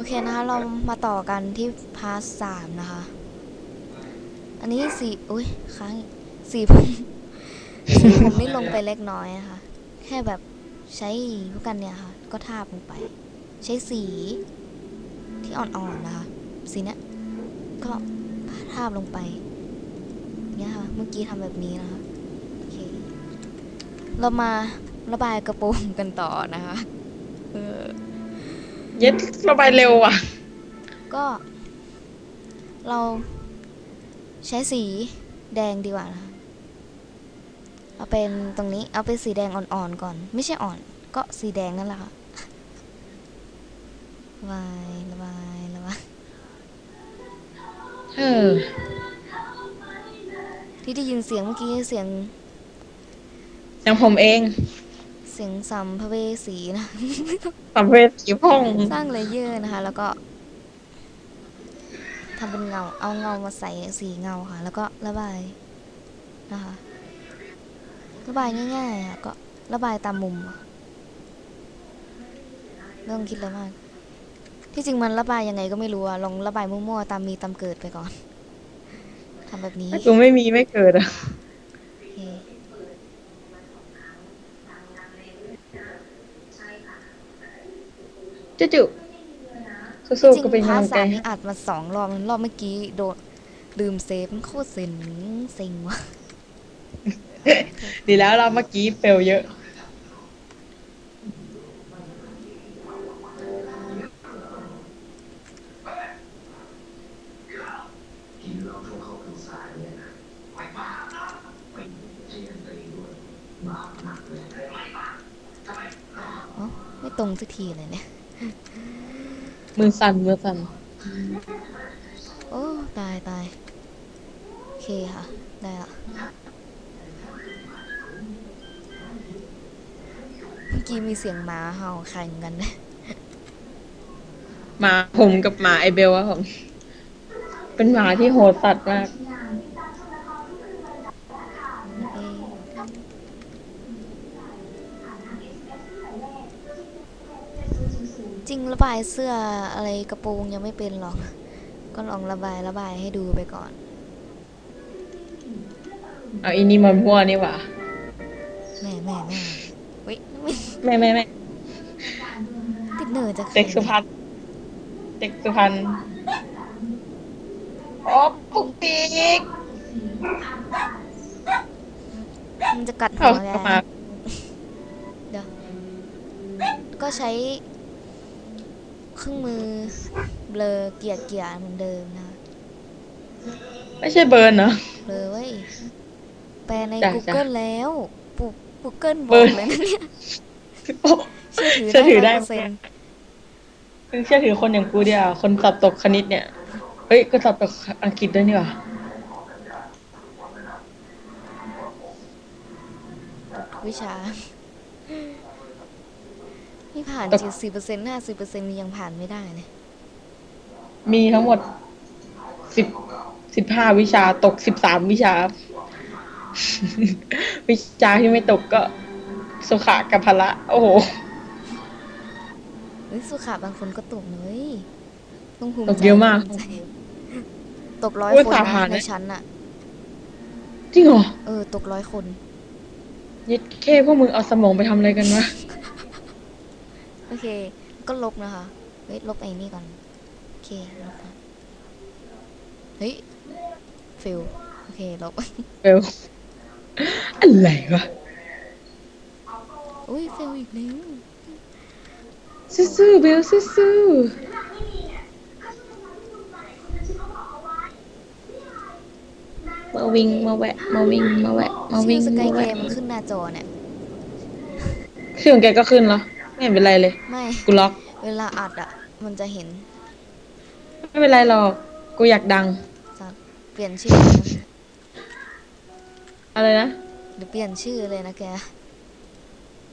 โอเคนะคะ เรามาต่อกันที่พาร์ทสามนะคะ อันนี้สีอุ้ยค้างอีกสีผมสีผมนี่ลงไปเล็กน้อยนะคะ แค่แบบใช้พวกกันเนี่ยค่ะ ก็ทาบลงไป ใช้สีที่อ่อนๆนะคะ สีเนี้ยก็ทาบลงไปเนี่ยค่ะ เมื่อกี้ทำแบบนี้นะคะโอเคเรามาระบายกระโปรงกันต่อนะคะ เออ เย็ดระบายเร็วอะ ก็ เราใช้สีแดงดีกว่านะเอาเป็นตรงนี้เอาเป็นสีแดงอ่อนๆก่อน ไม่ใช่อ่อน ก็สีแดงนั่นแหละค่ะระบายระบายระบายเออ ที่ได้ยินเสียงเมื่อกี้เสียง อย่างผมเองเสียงสัมภเวสีนะ สัมเพศสีพ่องสร้างเลเยอร์นะคะ แล้วก็ทำเป็นเงา เอาเงามาใส่สีเงาค่ะ แล้วก็ระบายนะคะ ระบายง่ายๆค่ะ ก็ระบายตามมุมอะไม่ต้องคิดอะไรมาก ที่จริงมันระบายยังไงก็ไม่รู้อะลองระบายมั่วๆตามมีตามเกิดไปก่อนทำแบบนี้ถ้ากูไม่มีไม่เกิดอะ โอเค จุจุที่สู้จริๆก็เป็นงพาร์กำทลังใจสามนี่อัดมาสองรอบรอบเมื่อกี้โดนลืมเซฟมันโคตรเซ็งเซ็งว่ะดีแล้วเราเมื่อกี้เฟลเยอะอ๋อไม่ตรงสักทีเลยเนี่ย มือสั่นมือสั่นโอ้ตายตายโอเคค่ะ ได้ละเมื่อกี้มีเสียงหมาเห่าแข่งกันนะหมาผมกับหมาไอเบลอะผมเป็นหมาที่โหดสัตว์มาก ริงระบายเสื้ออะไรกระโปรงยังไม่เป็นหรอก ก็ลองระบายระบายให้ดูไปก่อน เอาอีนี่มันมั่วนี่หว่าแม่แม่แม่เฮ้ยไม่แม่แม่แม่ติดเหนื่อยจากเด็กสุพรรณเด็กสุพรรณอ๋อปุกปิกมันจะกัดหัเอาวแกเข้ามาเดี๋ยวก็ใช้ เครื่องมือ เบลอเกียร์เกียร์เหมือนเดิมนะคะไม่ใช่เบิร์นเหรอเบลอไว้ยแปลใน จ้ะ Google แล้วปุ๊บ Google บเบลอ อกเลยนะเนี่ยโอ้ เชื่อถือเชื่อถือได้ได้ร้อยเปอร์เซ็นต์มึงเชื่อถือคนอย่างกูเดียวคนสอบตกคณิตเนี่ย เฮ้ย ก็สอบตกอังกฤษด้วยนี่หว่าวิชา นี่ผ่านตกเจ็ดสิบเปอร์เซ็นต์ห้าสิบเปอร์เซ็นต์ยังผ่านไม่ได้เลยมีทั้งหมดสิบสิบห้าวิชาตกสิบสามวิชา วิชาที่ไม่ตกก็ สุขะกับพละ โอ้โหเฮ้ยสุขาบางคนก็ตกเลยต้องภูมิตกใจเยอะมากภูใจตกร้อยอุ๊ยคนสาขานะนะ ในชั้นอะจริงเหรอเออ ตกร้อยคนยึดเคพวกมึงเอาสมองไปทำอะไรกันวะโอ เค ก็ลบนะคะเฮ้ยลบไอ้นี่ก่อน โอเค ลบก่อนเฮ้ยฟิลโอเค ลบเบลอะไรวะอุ้ยฟิลอีกแล้วสู้ๆเบลสู้ๆมาวิ่งมาแวะ มาวิ่งมาแวะ มาชื่วิ่องสกายมาเกแวะมมันขึ้นหน้าจอเนี่ย ชื่อของแกก็ขึ้นแล้ว ไม่เห็นเป็นไรเลย ไม่ กูล็อก เวลาอัดอะมันจะเห็นไม่เป็นไรหรอก กูอยากดัง สัตว์เปลี่ยนชื่อนะอะไรนะเดี๋ยวเปลี่ยนชื่อเลยนะแก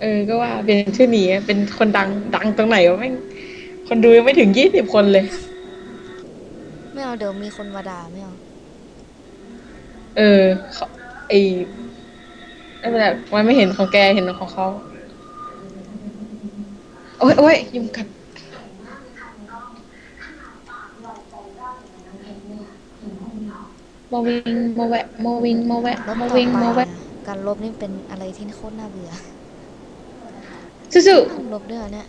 เออ ก็ว่าเป็นชื่อหนีเป็นคนดัง ดังตรงไหนวะแม่ง คนดูยังไม่ถึงยี่สิบคนเลย ไม่เอาเดี๋ยวมีคนมาด่าไม่เอาเออเขาไอไม่เป็นไรมันไม่เห็นของแก เห็นของเขา โอ้ยโอ้ยยุงกันมาวิงมาแวะมาวิงมาแวะมาวิงมาแวะการลบนี่เป็นอะไรที่โคตรน่าเบื่อสู้ลบด้วยเนี่ย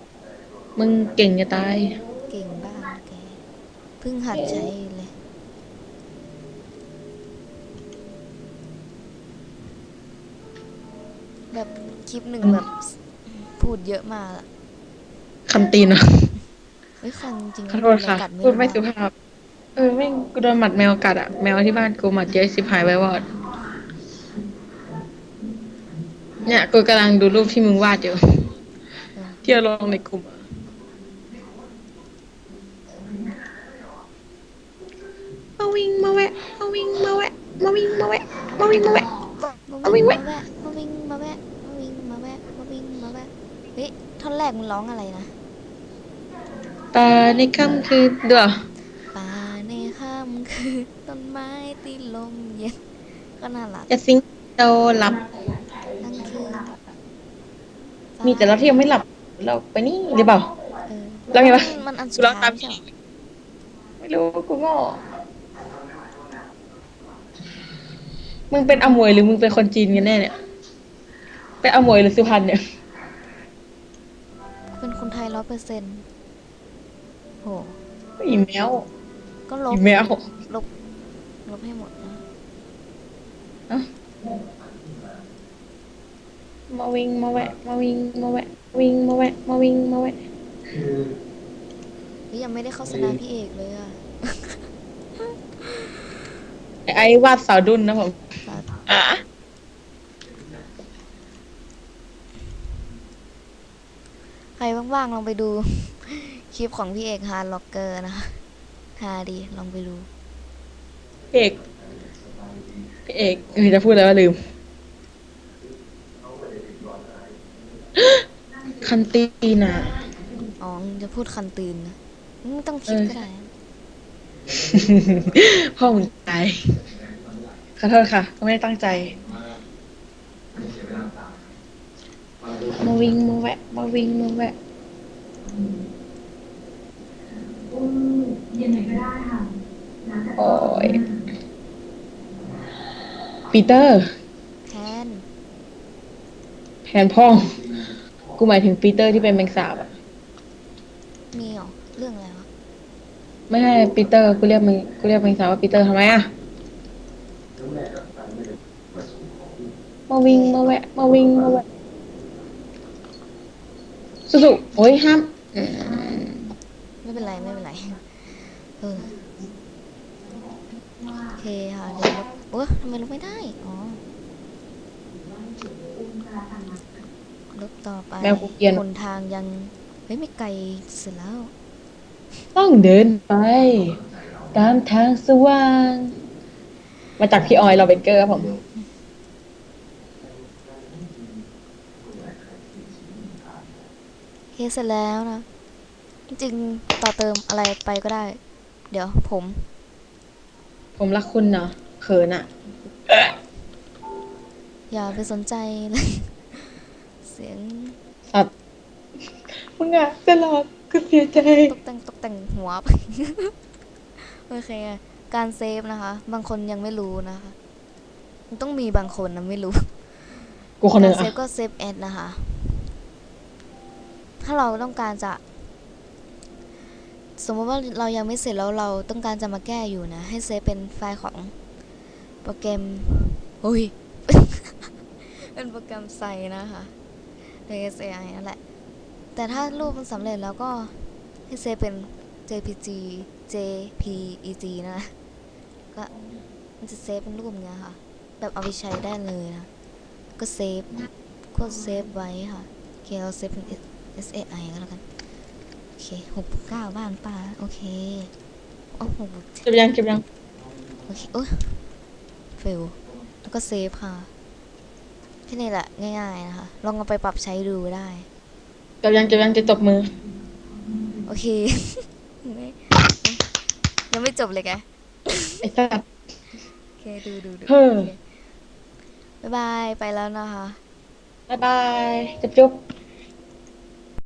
ๆมึงเก่งจะตาย เก่งบ้างแกเพิ่งหัดใช้เลย แบบคลิปหนึ่งแบบ พูดเยอะมากอะคำตีนอะเฮ้ยคันจริงๆขอโทษค่ะ กัดพูดไม่รู้สุภาพ เออไม่งกูโดนหมัดแมวกัดอะแมวที่บ้านกูหมัดเยอะสิบหายไว้วอด เนี่ยกูกำลังดูรูปที่มึงวาดอยู่ที่เอาลงในกลุ่มอะมาวิ่งมาแวะมาวิ่งมาแวะมาวิ่งมาแวะมาวิ่งมาแวะมาเอาวิ่วิ่งงมาแวะ เฮ้ยท่อนแรกมึงร้องอะไรนะตาในค่ำคืนเด้อป่าในค่ำคือต้นไม้ตีลมเย็นก็น่ารักจะสิงโตหลับ นั่นคือมีแต่เราที่ยังไม่หลับ เราไปนี่หรือเปล่า เออแล้วไงวะ มันอันสุกูดร้องท้าตายมใช่พี่ไหมไม่รู้กูโง่มึงเป็นอมวยหรือมึงเป็นคนจีนกันแน่เนี่ย เป็นอมวยหรือสุพรรณเนี่ย อยเปอร์เซ็นต์โหอีแมวก็ลบอีแมวลบ ลบให้หมดนะมาวิ่งมาแวะ มาวิ่งมาแวะ วิ่งมาแวะ มาวิ่งมาแวะเฮ้ยยังไม่ได้เข้าสนามพี่เอกเลยอะไอ้ไอ้วาดสาวดุนนะผม สาธุ อะ ใครว่างๆลองไปดู คลิปของพี่เอกฮาร์ล็อกเกอร์นะคะฮาดีลองไปดูพี่เอกพี่เอกเออจะพูดอะไรว่าลืม คันตีน่ะ อ๋อจะพูดคันตื่นนะไม่ต้องคิดเออก็ได้นะพ่อมึงตายขอโทษค่ะไม่ได้ตั้งใจ มาวิ่งมาแวะมาวิ่งมาแวะโอ้ยปีเตอร์แทนแทนพ่องกูหมายถึงปีเตอร์ที่เป็นแมงสาบอะมีเหรอเรื่องอะไรวะไม่ใช่ปีเตอร์กูเรียกมึงกูเรียกแมงสาบว่าปีเตอร์ทำไมอะมาวิ่งมาแวะมาวิ่งมาแวะ สุๆโอ้ยห้ามอืมไม่เป็นไรไม่เป็นไรเออโอเคค่ะเดี๋ยวลบโอ้ทำไมลบไม่ได้อ๋อลบต่อไปแมวกูเกรียนคนทางยังเฮ้ยไม่ไกลเสร็จแล้ว ต้องเดินไป ตามทางสว่าง มาจากพี่ออยเราเบนเกอร์ครับผม โอเคเสร็จแล้วนะ จริงๆต่อเติมอะไรไปก็ได้ เดี๋ยวผม ผมรักคุณเนาะเขินอะอย่าไปสนใจเลยเสียงสัตว์มึงอะจะหลอกกูเสียใจตกแต่งตกแต่งหัวไปโอเค การเซฟนะคะ บางคนยังไม่รู้นะคะมันต้องมีบางคนนะไม่รู้ กูคนหกานึ่รงเซฟอะก็เซฟแอดนะคะ ถ้าเราต้องการจะ สมมติว่าเรายังไม่เสร็จแล้วเราต้องการจะมาแก้อยู่นะ ให้เซฟเป็นไฟล์ของโปรแกรมโอ้ยเป็นโปรแกรมใส่นะคะใน SAI นั่นแหละ แต่ถ้ารูปมันสำเร็จแล้วก็ให้เซฟเป็น JPG JPEG นะ ก็มันจะเซฟเป็นรูปอย่างเงี้ยค่ะ แบบเอาไปใช้ได้เลยนะ ก็เซฟก็เซฟไว้ค่ะ โอเคเราเซฟเป็น SAI ก็แล้วกัน โอเคหกเก้าบ้านป้า โอเค โอ้โหเก็บยังเก็บยัง โอเคโอ้ยเฟลแล้วก็เซฟค่ะ แค่นี้แหละ ง่ายๆนะคะ ลองเอาไปปรับใช้ดูได้ เก็บยังเก็บยังจะตบมือ โอเคไม่ยังไม่จบเลยแกไอ้สัตว์โอเค ดูดูดูเฮ้อโอเคบ๊ายบาย ไปแล้วนะคะ บ๊ายบาย จุ๊บจุ๊บ